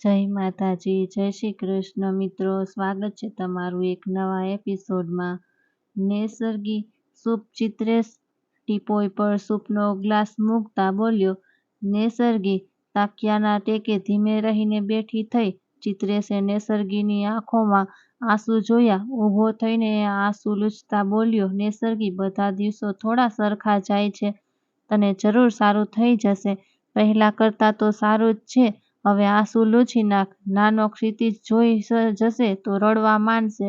જય માતાજી, જય શ્રી કૃષ્ણ. મિત્રો, સ્વાગત છે તમારું એક નવા એપિસોડમાં. નૈસર્ગિક સૂપ ચિત્રેશ ટીપોય પર સૂપનો ગ્લાસ મૂકતા બોલ્યો નેસર્ગી તાકિયાના ટેકે ધીમે રહીને બેઠી થઈ. ચિત્રેશે નેસર્ગીની આંખોમાં આંસુ જોયા. ઊભો થઈને આંસુ લૂછતા બોલ્યો નેસર્ગી બધા દિવસો થોડા સરખા જાય છે. તને જરૂર સારું થઈ જશે. પહેલાં કરતાં તો સારું જ છે. હવે આંસુ લૂછી નાખ. નાનો ક્ષિતિજ જોઈ જશે તો રડવા માંડશે.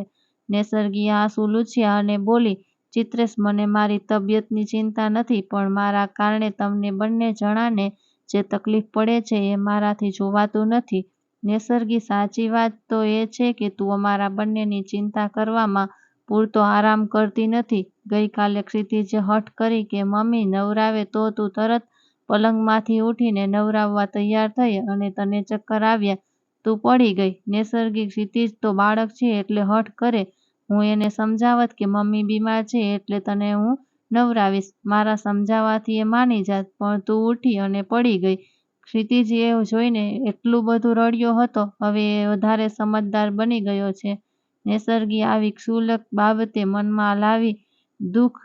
નેસર્ગીએ આંસુ લૂછ્યા અને બોલી, ચિત્રેશ, મને મારી તબિયતની ચિંતા નથી, પણ મારા કારણે તમને બંને જણાને જે તકલીફ પડે છે એ મારાથી જોવાતું નથી. નેસર્ગી સાચી વાત તો એ છે કે તું અમારા બંનેની ચિંતા કરવામાં પૂરતો આરામ કરતી નથી. ગઈકાલે ક્ષિતિજે હઠ કરી કે, મમ્મી, નવરાવે તો તું તરત પલંગમાંથી ઊઠીને નવરાવવા તૈયાર થઈ અને તને ચક્કર આવ્યા, તું પડી ગઈ. નૈસર્ગિક ક્ષિતિજ તો બાળક છે એટલે હઠ કરે. હું એને સમજાવત કે મમ્મી બીમાર છે એટલે તને હું નવરાવીશ. મારા સમજાવવાથી એ માની જાત, પણ તું ઊઠી અને પડી ગઈ. ક્ષિતિજ એ જોઈને એટલું બધું રડ્યો હતો. હવે એ વધારે સમજદાર બની ગયો છે. નેસર્ગી આવી ક્ષુલ્લક બાબતે મનમાં લાવી દુઃખ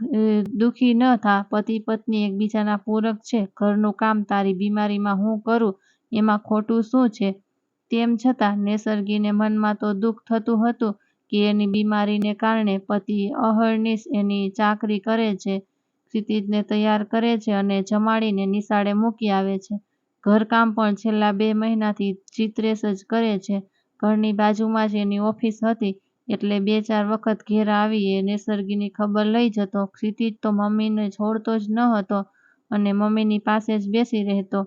દુઃખી ન થા. પતિ, પત્ની એકબીજાના પૂરક છે. ઘરનું કામ તારી બીમારીમાં હું કરું? એમાં ખોટું શું છે? તેમ છતાં નેસર્ગીને મનમાં તો દુઃખ થતું હતું કે એની બીમારીને કારણે પતિ અહર્નિશ એની ચાકરી કરે છે, ક્ષિતિજને તૈયાર કરે છે અને જમાડીને નિશાળે મૂકી આવે છે. ઘરકામ પણ છેલ્લા બે મહિનાથી ચિત્રેશ જ કરે છે. ઘરની બાજુમાં જ એની ઓફિસ હતી. એટલે બે ચાર વખત ઘેર આવી એ નેસર્ગીની ખબર લઈ જતો. ક્ષિતિજ તો મમ્મીને છોડતો જ ન હતો અને મમ્મીની પાસે જ બેસી રહેતો.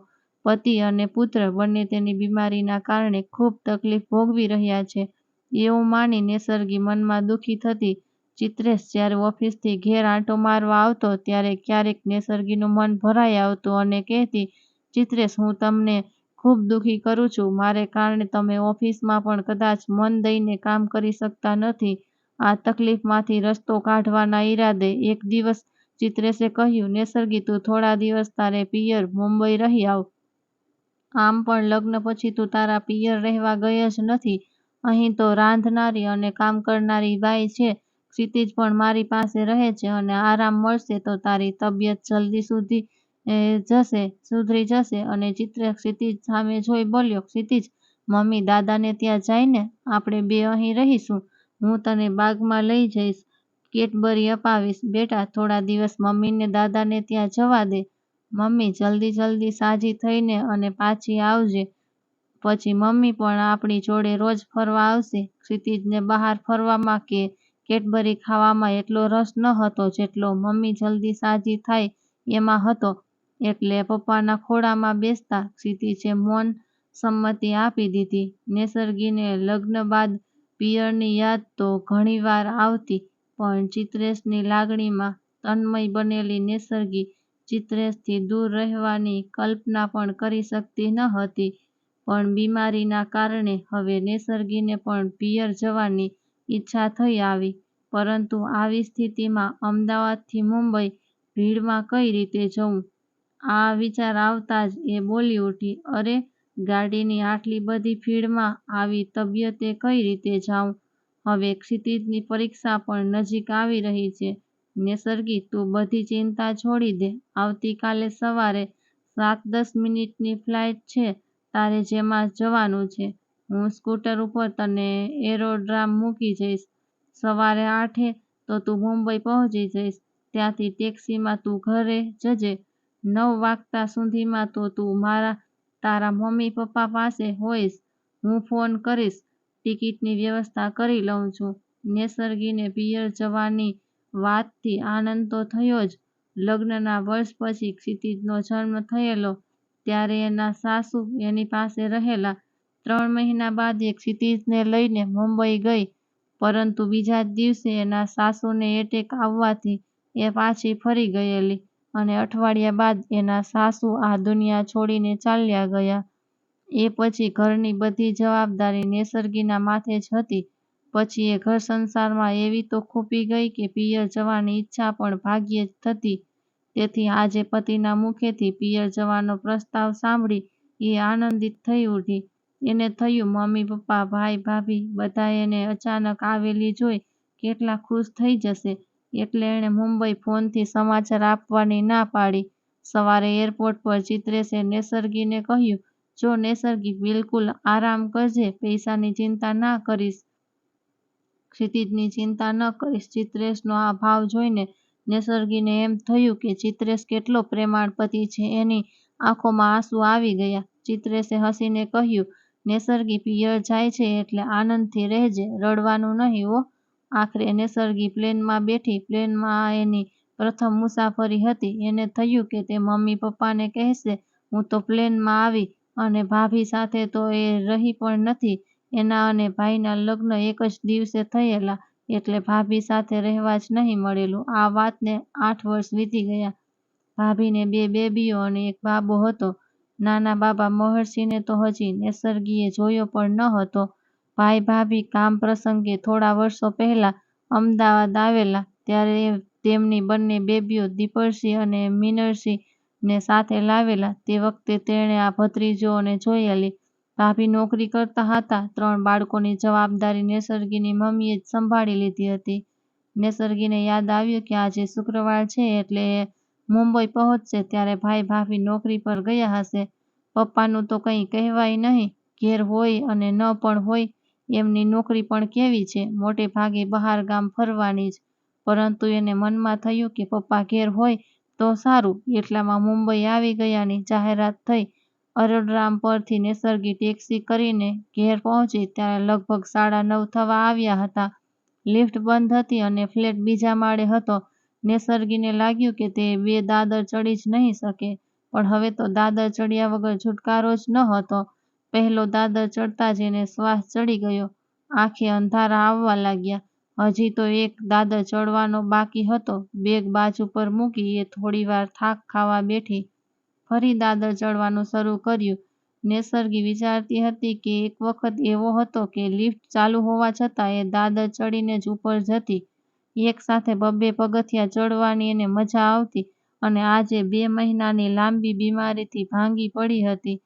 પતિ અને પુત્ર બંને તેની બીમારીના કારણે ખૂબ તકલીફ ભોગવી રહ્યા છે. એવું માની નેસર્ગી મનમાં દુઃખી થતી ચિત્રેશ જ્યારે ઓફિસથી ઘેર આંટો મારવા આવતો, ત્યારે ક્યારેક નેસર્ગીનું મન ભરાઈ આવતું અને કહેતી, ચિત્રેશ, હું તમને ખૂબ દુઃખી કરું છું. મારે કારણે તમે ઓફિસમાં પણ કદાચ મન દઈને કામ કરી શકતા નથી. આ તકલીફમાંથી રસ્તો કાઢવાના ઈરાદે એક દિવસ ચિત્રેશે કહ્યું, નેસર્ગી, તું થોડા દિવસ તારે પિયર મુંબઈ રહી આવ. આમ પણ લગ્ન પછી તું તારા પિયર રહેવા ગઈ જ નથી. અહીં તો રાંધનારી અને કામ કરનારી બાઈ છે. ક્ષિતિજ પણ મારી પાસે રહે છે અને આરામ મળશે તો તારી તબિયત જલ્દી સુધી જશે, સુધરી જશે અને ચિત્ર ક્ષિતિજ સામે જોઈ બોલ્યો, ક્ષિતિજ, મમ્મી દાદાને ત્યાં જઈને આપણે બે અહીં રહીશું. હું તને બાગમાં લઈ જઈશ, કેટબરી અપાવીશ. બેટા, થોડા દિવસ મમ્મીને દાદાને ત્યાં જવા દે. મમ્મી, જલ્દી જલ્દી સાજી થઈને અને પાછી આવજે. પછી મમ્મી પણ આપણી જોડે રોજ ફરવા આવશે. ક્ષિતિજને બહાર ફરવામાં કે કેટબરી ખાવામાં એટલો રસ ન હતો જેટલો મમ્મી જલ્દી સાજી થાય એમાં હતો. એટલે પપ્પાના ખોળામાં બેસતા ક્ષિતિજે મૌન સંમતિ આપી દીધી. નેસર્ગીને લગ્ન બાદ પિયરની યાદ તો ઘણીવાર આવતી, પણ ચિત્રેશની લાગણીમાં તન્મય બનેલી નેસર્ગી ચિત્રેશથી દૂર રહેવાની કલ્પના પણ કરી શકતી ન હતી. પણ બીમારીના કારણે હવે નેસર્ગીને પણ પિયર જવાની ઈચ્છા થઈ આવી. પરંતુ આવી સ્થિતિમાં અમદાવાદથી મુંબઈ ભીડમાં કઈ રીતે જવું? આ વિચાર આવતા જ એ બોલી ઉઠી, અરે, ગાડીની આટલી બધી ભીડમાં આવી તબિયતે કઈ રીતે જાઉં? હવે ક્ષિતિજની પરીક્ષા પણ નજીક આવી રહી છે. નેસર્ગી તું બધી ચિંતા છોડી દે. આવતીકાલે સવારે સાત દસ મિનિટની ફ્લાઇટ છે, તારે જેમાં જવાનું છે. હું સ્કૂટર ઉપર તને એરોડ્રામ મૂકી જઈશ. સવારે આઠે તો તું મુંબઈ પહોંચી જઈશ. ત્યાંથી ટેક્સીમાં તું ઘરે જજે. નવ વાગતા સુધીમાં તો તું મારા, તારા મમ્મી પપ્પા પાસે હોઈશ. હું ફોન કરીશ. ટિકિટની વ્યવસ્થા કરી લઉં છું. નેસર્ગીને પિયર જવાની વાતથી આનંદ તો થયો જ. લગ્નના વર્ષ પછી ક્ષિતિજનો જન્મ થયેલો, ત્યારે એના સાસુ એની પાસે રહેલા. ત્રણ મહિના બાદ એ ક્ષિતિજને લઈને મુંબઈ ગઈ, પરંતુ બીજા જ દિવસે એના સાસુને એટેક આવવાથી એ પાછી ફરી ગયેલી. અને અઠવાડિયા બાદ એના સાસુ આ દુનિયા છોડીને ચાલ્યા ગયા. એ પછી ઘરની બધી જવાબદારી નેસર્ગીના માથે જ હતી. પછી એ ઘર સંસારમાં એવી તો ખૂંપી ગઈ કે પિયર જવાની ઈચ્છા પણ ભાગ્યે જ થતી. તેથી આજે પતિના મુખેથી પિયર જવાનો પ્રસ્તાવ સાંભળી એ આનંદિત થઈ ઉઠી. એને થયું, મમ્મી, પપ્પા, ભાઈ, ભાભી બધા એને અચાનક આવેલી જોઈ કેટલા ખુશ થઈ જશે. એટલે એણે મુંબઈ ફોનથી સમાચાર આપવાની ના પાડી. સવારે એરપોર્ટ પર ચિત્રેશે નેસર્ગીને કહ્યું, જો નેસર્ગી બિલકુલ આરામ કરજે, પૈસાની ચિંતા ના કરીશ. ક્ષિતિજની ચિંતા ન કરીશ, ચિત્રેશનો આ ભાવ જોઈને નેસર્ગીને એમ થયું કે ચિત્રેશ કેટલો પ્રેમાળ પતિ છે, એની આંખોમાં આંસુ આવી ગયા. ચિત્રેશે હસીને કહ્યું, નેસર્ગી પિયર જાય છે એટલે આનંદથી રહેજે, રડવાનું નહીં હો. આખરે નેસરગી પ્લેનમાં બેઠી, પ્લેનમાં એની પ્રથમ મુસાફરી હતી. એને થયું કે તે મમ્મી પપ્પાને કહેશે, હું તો પ્લેનમાં આવી અને ભાભી સાથે તો એ રહી પણ નથી. એના અને ભાઈના લગ્ન એક જ દિવસે થયેલા, એટલે ભાભી સાથે રહેવા જ નહીં મળેલું. આ વાતને આઠ વર્ષ વીતી ગયા. ભાભીને બે બેબીઓ અને એક બાબો હતો. નાના બાબા મહર્ષિને તો હજી નેસર્ગીએ જોયો પણ ન હતો. ભાઈ ભાભી કામ પ્રસંગે થોડા વર્ષો પહેલા અમદાવાદ આવેલા, ત્યારે તેમની બંને બેબીઓ દીપર્ષી અને ને સાથે લાવેલા. તે વખતે તેણે આ ભત્રીજોને જોયેલી ભાભી નોકરી કરતા હતા. ત્રણ બાળકોની જવાબદારી નેસર્ગીની મમ્મીએ જ સંભાળી લીધી હતી. નેસર્ગીને યાદ આવ્યું કે આજે શુક્રવાર છે એટલે મુંબઈ પહોંચશે ત્યારે ભાઈ ભાભી નોકરી પર ગયા હશે. પપ્પાનું તો કંઈ કહેવાય નહીં. ઘેર હોય અને ન પણ હોય એમની નોકરી પણ કેવી છે? મોટે ભાગે બહાર ગામ ફરવાની જ. પરંતુ એને મનમાં થયું કે પપ્પા ઘેર હોય તો સારું. એટલામાં મુંબઈ આવી ગયાની જાહેરાત થઈ. અરોડરામ પરથી નેસર્ગી ટેક્સી કરીને ઘેર પહોંચી. ત્યારે લગભગ સાડા નવ થવા આવ્યા હતા. લિફ્ટ બંધ હતી અને ફ્લેટ બીજા માળે હતો. નેસર્ગીને લાગ્યું કે તે બે દાદર ચડી જ નહીં શકે. પણ હવે તો દાદર ચડ્યા વગર છુટકારો જ ન હતો. પહેલો દાદર ચડતા જ એને શ્વાસ ચડી ગયો. આંખે અંધારા આવવા લાગ્યા. હજી તો એક દાદર ચડવાનો બાકી હતો. બેગ બાજુ પર મૂકી એ થોડીવાર થાક ખાવા બેઠી. ફરી દાદર ચડવાનું શરૂ કર્યું. નેસર્ગી વિચારતી હતી કે એક વખત એવો હતો કે લિફ્ટ ચાલુ હોવા છતાં એ દાદર ચડીને જ ઉપર જતી. એક સાથે બબ્બે પગથિયાં ચડવાની એને મજા આવતી અને આજે બે મહિનાની લાંબી બીમારીથી ભાંગી પડી હતી.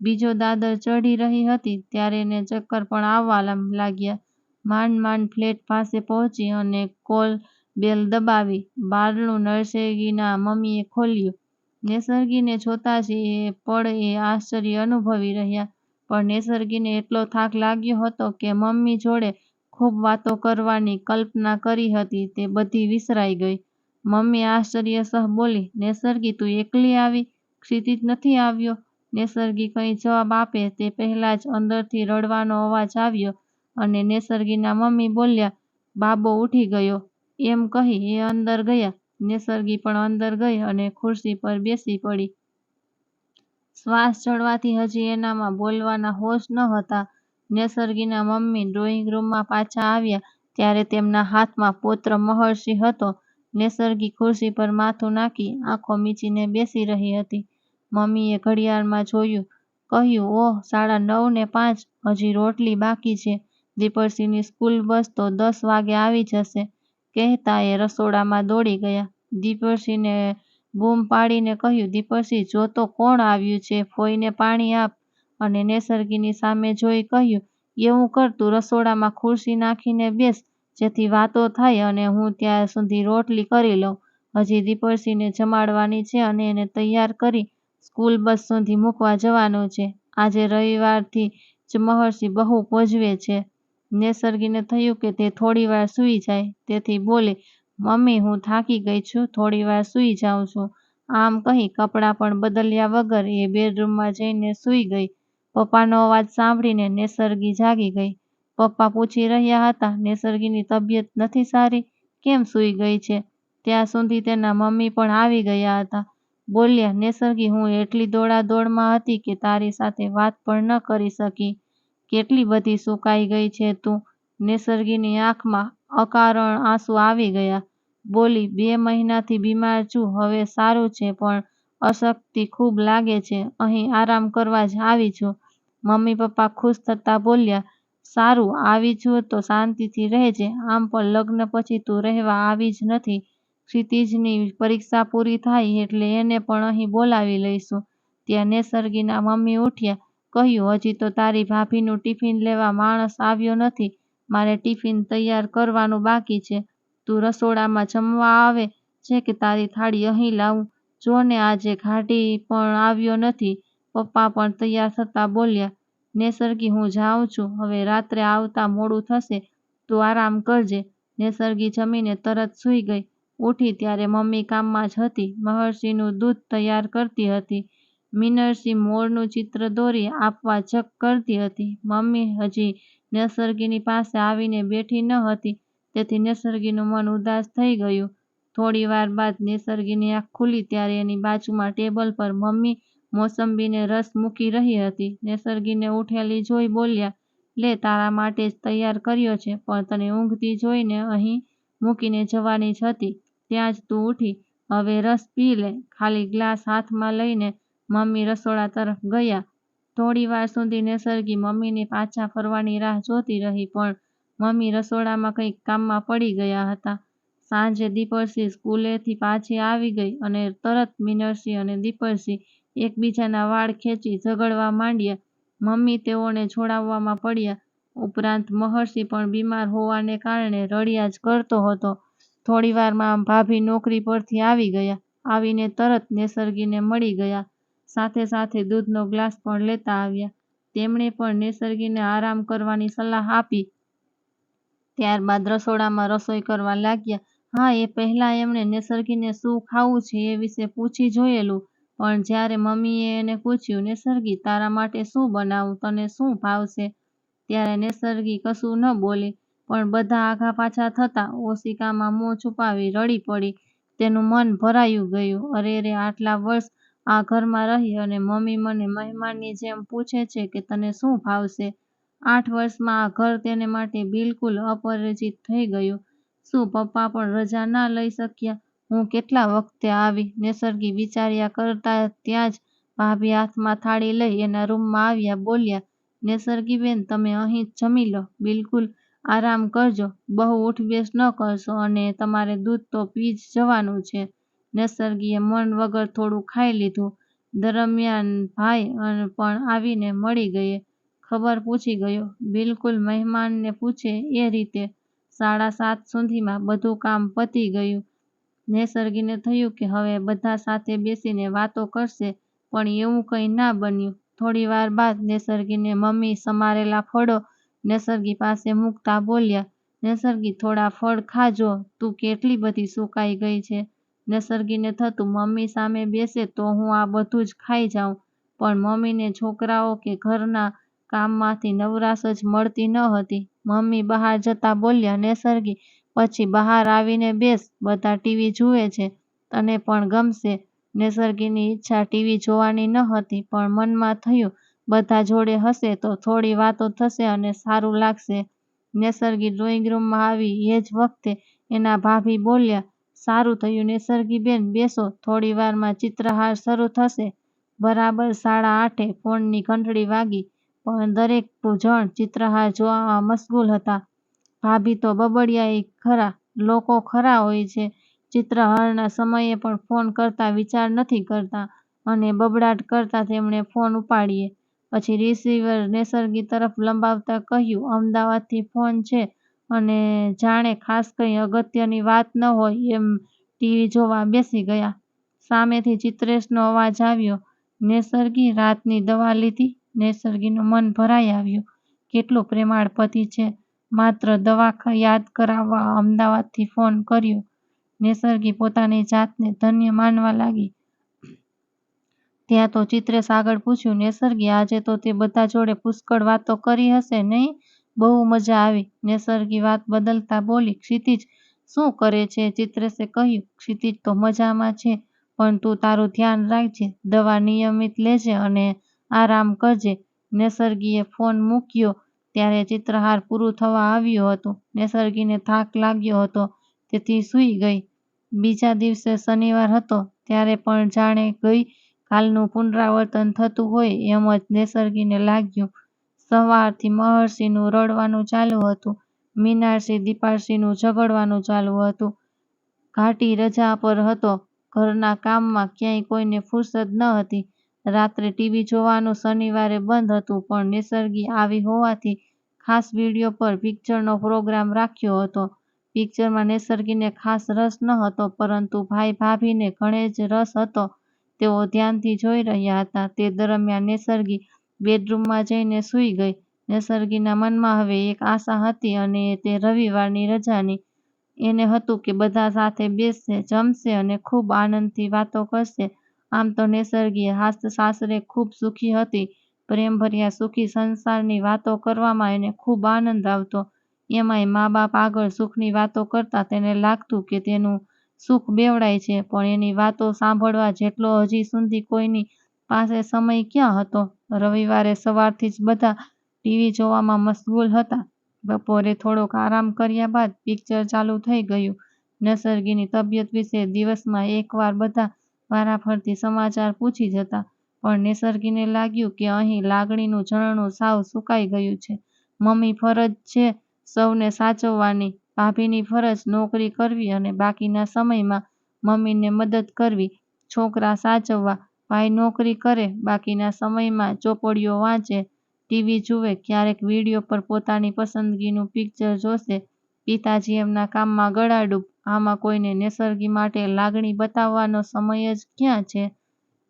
બીજો દાદર ચઢી રહી હતી ત્યારે એને ચક્કર પણ આવવા લાગ્યા. માંડ માંડ ફ્લેટ પાસે પહોંચી અને કોલ બેલ દબાવી. બારણું નરસેગીના મમ્મીએ ખોલ્યું. નેસર્ગીને જોતાં જ એ પળ એ આશ્ચર્ય અનુભવી રહ્યા. પણ નેસર્ગીને એટલો થાક લાગ્યો હતો કે મમ્મી જોડે ખૂબ વાતો કરવાની કલ્પના કરી હતી તે બધી વિસરાઈ ગઈ. મમ્મી આશ્ચર્યસહ બોલી, નેસર્ગી, તું એકલી આવી? ક્ષિતિજ નથી આવ્યો? નેસર્ગી કંઈ જવાબ આપે તે પહેલાં જ અંદરથી રડવાનો અવાજ આવ્યો અને નેસર્ગીના મમ્મી બોલ્યા, બાબો ઉઠી ગયો. એમ કહી એ અંદર ગયા. નેસર્ગી પણ અંદર ગઈ અને ખુરશી પર બેસી પડી. શ્વાસ ચડવાથી હજી એનામાં બોલવાના હોશ ન હતા. નેસર્ગીના મમ્મી ડ્રોઈંગ રૂમમાં પાછા આવ્યા ત્યારે તેમના હાથમાં પૌત્ર મહર્ષિ હતો. નેસર્ગી ખુરશી પર માથું નાખી આંખો મીચીને બેસી રહી હતી. મમ્મીએ ઘડિયાળમાં જોયું, કહ્યું, ઓહ, સાડા નવ ને પાંચ, હજી રોટલી બાકી છે. દીપર્ષીની સ્કૂલ બસ તો દસ વાગે આવી જશે. કહેતા એ રસોડામાં દોડી ગયા. દીપર્ષીને બૂમ પાડીને કહ્યું દીપર્ષી જો તો કોણ આવ્યું છે? ફોઈને પાણી આપ. અને નેસર્ગીની સામે જોઈ કહ્યું, એવું કર, તું રસોડામાં ખુરશી નાખીને બેસ, જેથી વાતો થાય અને હું ત્યાં સુધી રોટલી કરી લઉં. હજી દીપર્ષીને જમાડવાની છે અને એને તૈયાર કરી સ્કૂલ બસ સુધી મૂકવા જવાનું છે. આજે રવિવારથી જ મહર્ષિ બહુ પોજવે છે. નેસર્ગીને થયું કે તે થોડીવાર સૂઈ જાય. તેથી બોલી, મમ્મી, હું થાકી ગઈ છું. થોડીવાર સૂઈ જાઉં છું. આમ કહી કપડાં પણ બદલ્યા વગર એ બેડરૂમમાં જઈને સૂઈ ગઈ. પપ્પાનો અવાજ સાંભળીને નેસર્ગી જાગી ગઈ. પપ્પા પૂછી રહ્યા હતા, નેસર્ગીની તબિયત નથી સારી? કેમ સૂઈ ગઈ છે? ત્યાં સુધી તેના મમ્મી પણ આવી ગયા હતા. બોલ્યા "નેસરગી, હું એટલી દોડાદોડમાં હતી કે તારી સાથે વાત પણ ન કરી શકી. કેટલી બધી સુકાઈ ગઈ છે તું. નેસરગીની આંખમાં અકારણ આંસુ આવી ગયા. બોલી બે મહિનાથી બીમાર છું હવે સારું છે પણ અશક્તિ ખૂબ લાગે છે. અહીં આરામ કરવા જ આવી છું. મમ્મી પપ્પા ખુશ થતાં બોલ્યા સારું આવી છું તો શાંતિથી રહેજે. આમ પણ લગ્ન પછી તું રહેવા આવી જ નથી. ક્ષિતિજની પરીક્ષા પૂરી થાય એટલે એને પણ અહીં બોલાવી લઈશું. ત્યાં નેસર્ગીના મમ્મી ઉઠ્યા, કહ્યું, હજી તો તારી ભાભીનું ટિફિન લેવા માણસ આવ્યો નથી. મારે ટિફિન તૈયાર કરવાનું બાકી છે. તું રસોડામાં જમવા આવે છે કે તારી થાળી અહીં લાવું. જો ને આજે ઘાટી પણ આવ્યો નથી. પપ્પા પણ તૈયાર થતાં બોલ્યા, નેસર્ગી, હું જાઉં છું. હવે રાત્રે આવતા મોડું થશે. તું આરામ કરજે. નેસર્ગી જમીને તરત સૂઈ ગઈ. ઉઠી ત્યારે મમ્મી કામમાં જ હતી. મહર્ષિનું દૂધ તૈયાર કરતી હતી. મિનરસિંહ મોરનું ચિત્ર દોરી આપવા જક કરતી હતી. મમ્મી હજી નેસર્ગીની પાસે આવીને બેઠી ન હતી. તેથી નેસર્ગીનું મન ઉદાસ થઈ ગયું. થોડી વાર બાદ નેસર્ગીની આંખ ખુલી ત્યારે એની બાજુમાં ટેબલ પર મમ્મી મોસંબીને રસ મૂકી રહી હતી. નેસર્ગીને ઉઠેલી જોઈ બોલ્યા, લે, તારા માટે જ તૈયાર કર્યો છે, પણ તને ઊંઘતી જોઈને અહીં મૂકીને જવાની જ હતી. ત્યાં જ તું ઉઠી, હવે રસ પી લે. ખાલી ગ્લાસ હાથમાં લઈને મમ્મી રસોડા તરફ ગયા. થોડી વાર સુધી નેસરગી મમ્મીની પાછા ફરવાની રાહ જોતી રહી, પણ મમ્મી રસોડામાં કંઈક કામમાં પડી ગયા હતા. સાંજે દીપરસિંહ સ્કૂલેથી પાછી આવી ગઈ અને તરત મિનરસિંહ અને દીપરસિંહ એકબીજાના વાળ ખેંચી ઝઘડવા માંડ્યા. મમ્મી તેઓને છોડાવવામાં પડ્યા. ઉપરાંત મહર્ષિ પણ બીમાર હોવાને કારણે રડ્યા જ કરતો હતો. થોડીવારમાં ભાભી નોકરી પરથી આવી ગયા. આવીને તરત નેસર્ગીને મળી ગયા. સાથે સાથે દૂધનો ગ્લાસ પણ લેતા આવ્યા. તેમણે પણ નેસર્ગીને આરામ કરવાની સલાહ આપી. ત્યારબાદ રસોડામાં રસોઈ કરવા લાગ્યા. હા, એ પહેલાં એમણે નેસર્ગીને શું ખાવું છે એ વિશે પૂછી જોયેલું. પણ જ્યારે મમ્મીએ એને પૂછ્યું, નેસર્ગી, તારા માટે શું બનાવું? તને શું ભાવશે? ત્યારે નેસર્ગી કશું ન બોલી. પણ બધા આઘા પાછા થતાં ઓશિકામાં મોં છુપાવી રડી પડી. તેનું મન ભરાયું ગયું. અરે રે, આટલા વર્ષ આ ઘરમાં રહી અને મમ્મી મને મહેમાનની જેમ પૂછે છે કે તને શું ભાવશે? આઠ વર્ષમાં આ ઘર તેને માટે બિલકુલ અપરિચિત થઈ ગયું. શું પપ્પા પણ રજા ના લઈ શક્યા? હું કેટલા વખતે આવી નેસર્ગી વિચાર્યા કરતા ત્યાં જ ભાભી હાથમાં થાળી લઈ એના રૂમમાં આવ્યા બોલ્યા, નેસર્ગીબેન, તમે અહીં જ જમી લો. બિલકુલ આરામ કરજો. બહુ ઉઠબેસ ન કરશો અને તમારે દૂધ તો પી જ જવાનું છે. નેસર્ગીએ મન વગર થોડું ખાઈ લીધું. દરમિયાન ભાઈ પણ આવીને મળી ગયે. ખબર પૂછી ગયો. બિલકુલ મહેમાનને પૂછે એ રીતે. સાડા સાત સુધીમાં બધું કામ પતી ગયું. નેસર્ગીને થયું કે હવે બધા સાથે બેસીને વાતો કરશે, પણ એવું કંઈ ના બન્યું. થોડી વાર બાદ નેસર્ગીને મમ્મી સમારેલા ફળો નેસર્ગી પાસે મૂકતા બોલ્યા નેસર્ગી થોડા ફળ ખાજો. તું કેટલી બધી સુકાઈ ગઈ છે. નેસર્ગીને થતું મમ્મી સામે બેસે તો હું આ બધું જ ખાઈ જાઉં. પણ મમ્મીને છોકરાઓ કે ઘરના કામમાંથી નવરાશ જ મળતી ન હતી. મમ્મી બહાર જતા બોલ્યા "નેસરગી, પછી બહાર આવીને બેસ. બધા ટીવી જુએ છે. તને પણ ગમશે. નેસરગીની ઈચ્છા ટીવી જોવાની ન હતી પણ મનમાં થયું બધા જોડે હશે તો થોડી વાતો થશે અને સારું લાગશે. નેસર્ગી ડ્રોઈંગ રૂમમાં આવી, એ જ વખતે એના ભાભી બોલ્યા, સારું થયું નેસર્ગીબેન બેસો, થોડી વારમાં ચિત્રહાર શરૂ થશે. બરાબર, સાડા આઠે ફોનની ઘંટડી વાગી, પણ દરેક જણ ચિત્રહાર જોવામાં મશગુલ હતા. ભાભી તો બબડિયા ખરા, લોકો ખરા હોય છે. ચિત્રહારના સમયે પણ ફોન કરતા વિચાર નથી કરતા અને બબડાટ કરતાં તેમણે ફોન ઉપાડ્યે પછી રિસીવર નેસરગી તરફ લંબાવતા કહ્યું, અમદાવાદથી ફોન છે અને જાણે ખાસ કંઈ અગત્યની વાત ન હોય એમ ટીવી જોવા બેસી ગયા. સામેથી ચિત્રેશનો અવાજ આવ્યો, નેસર્ગી, રાતની દવા લીધી? નેસર્ગીનું મન ભરાઈ આવ્યું. કેટલો પ્રેમાળ પતિ છે. માત્ર દવા યાદ કરાવવા અમદાવાદથી ફોન કર્યો. નેસર્ગી પોતાની જાતને ધન્ય માનવા લાગી. ત્યાં તો ચિત્રેશ આગળ પૂછ્યું, નેસર્ગી, આજે તો તે બધા જોડે પુષ્કળ વાતો કરી હશે નહીં? બહુ મજા આવી. નેસર્ગી વાત બદલતા બોલી, ક્ષિતિજ, શું કરે છે? ચિત્રેશે કહ્યું, ક્ષિતિજ તો મજામાં છે, પણ તું તારું ધ્યાન રાખજે, દવા નિયમિત લેજે અને આરામ કરજે. નેસર્ગીએ ફોન મૂક્યો, ત્યારે ચિત્રહાર પૂરું થવા આવ્યું હતું. નેસર્ગીને થાક લાગ્યો હતો, તેથી સૂઈ ગઈ. બીજા દિવસે શનિવાર હતો, ત્યારે પણ જાણે ગઈ કાલનું પુનરાવર્તન થતું હોય એમ જ નેસર્ગીને લાગ્યું. સવારથી મહર્ષિનું રડવાનું ચાલુ હતું. મીનાક્ષી દીપાક્ષીનું ઝઘડવાનું ચાલુ હતું. ઘાટી રજા પર હતો. ઘરના કામમાં ક્યાંય કોઈને ફુરસદ ન હતી. રાત્રે ટીવી જોવાનું શનિવારે બંધ હતું, પણ નિસર્ગી આવી હોવાથી ખાસ વીડિયો પર પિક્ચરનો પ્રોગ્રામ રાખ્યો હતો. પિક્ચરમાં નિસર્ગીને ખાસ રસ નહોતો, પરંતુ ભાઈ ભાભીને ઘણે જ રસ હતો. તેઓ ધ્યાનથી જોઈ રહ્યા હતા. તે દરમિયાન નેસર્ગી બેડરૂમમાં જઈને સૂઈ ગઈ. નેસર્ગીના મનમાં હવે એક આશા હતી અને તે રવિવારની રજાની એને હતું કે બધા સાથે બેસશે જમશે અને ખૂબ આનંદથી વાતો કરશે. આમ તો નેસર્ગી સાસરે ખૂબ સુખી હતી. પ્રેમભર્યા સુખી સંસારની વાતો કરવામાં એને ખૂબ આનંદ આવતો. એમાંય મા બાપ આગળ સુખની વાતો કરતા તેને લાગતું કે તેનું સુખ બેવડાય છે, પણ એની વાતો સાંભળવા જેટલો હજી સુધી કોઈની પાસે સમય ક્યાં હતો? રવિવારે સવારથી જ બધા ટીવી જોવામાં મશગુલ હતા. બપોરે થોડોક આરામ કર્યા બાદ પિક્ચર ચાલુ થઈ ગયું. નસર્ગીની તબિયત વિશે દિવસમાં એકવાર બધા વારાફરતી સમાચાર પૂછી જતા, પણ નિસર્ગીને લાગ્યું કે અહીં લાગણીનું ઝરણું સાવ સુકાઈ ગયું છે. મમ્મી ફરજ છે સૌને સાચવવાની. ભાભીની ફરજ નોકરી કરવી અને બાકીના સમયમાં મમ્મીને મદદ કરવી, છોકરા સાચવવા, ભાઈ નોકરી કરે, બાકીના સમયમાં ચોપડીઓ વાંચે, ટીવી જુએ, ક્યારેક વીડિયો પર પોતાની પસંદગીનું પિક્ચર જોશે, પિતાજી એમના કામમાં ગળાડૂબ, આમાં કોઈને નેસર્ગી માટે લાગણી બતાવવાનો સમય જ ક્યાં છે?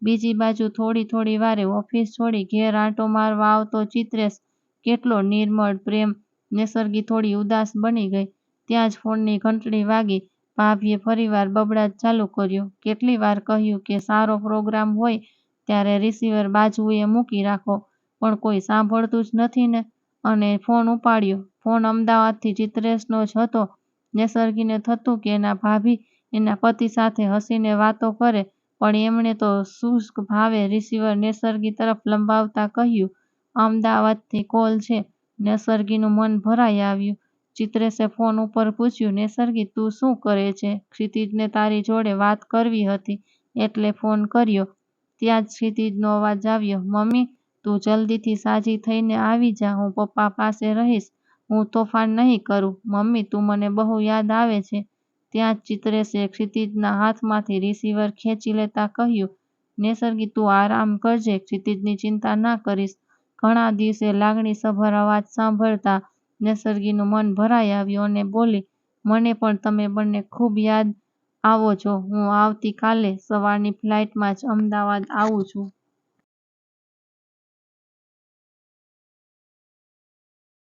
બીજી બાજુ થોડી થોડી વારે ઓફિસ છોડી ઘેર આંટો મારવા આવતો ચિત્રેશ કેટલો નિર્મળ પ્રેમ, નેસર્ગી થોડી ઉદાસ બની ગઈ. ત્યાં જ ફોનની ઘંટડી વાગી ભાભીએ ફરીવાર બબડાટ ચાલુ કર્યો. કેટલી વાર કહ્યું કે સારો પ્રોગ્રામ હોય ત્યારે રિસીવર બાજુએ મૂકી રાખો, પણ કોઈ સાંભળતું જ નથી ને. અને ફોન ઉપાડ્યો. ફોન અમદાવાદથી ચિત્રેશનો જ હતો. નેસર્ગીને થતું કે એના ભાભી એના પતિ સાથે હસીને વાતો કરે, પણ એમણે તો શુષ્ક ભાવે રિસીવર નેસર્ગી તરફ લંબાવતા કહ્યું, અમદાવાદથી કોલ છે. નેસર્ગીનું મન ભરાઈ આવ્યું. ચિત્રેશે ફોન ઉપર પૂછ્યું, નેસર્ગી, તું શું કરે છે? ક્ષિતિજને તારી જોડે વાત કરવી હતી, એટલે ફોન કર્યો. ત્યાં જ ક્ષિતિજનો અવાજ આવ્યો, મમ્મી, તું જલ્દીથી સાજી થઈને આવી જા, હું પપ્પા પાસે રહીશ, હું તોફાન નહીં કરું. મમ્મી, તું મને બહુ યાદ આવે છે. ત્યાં જ ચિત્રેશે ક્ષિતિજના હાથમાંથી રિસીવર ખેંચી લેતા કહ્યું, નેસર્ગી, તું આરામ કરજે, ક્ષિતિજની ચિંતા ના કરીશ. ઘણા દિવસે લાગણીસભર અવાજ સાંભળતા નેસર્ગીનું મન ભરાઈ આવ્યું અને બોલી, મને પણ તમે બંને ખૂબ યાદ આવો છો. હું આવતી કાલે સવારની ફ્લાઇટમાં જ અમદાવાદ આવું છું.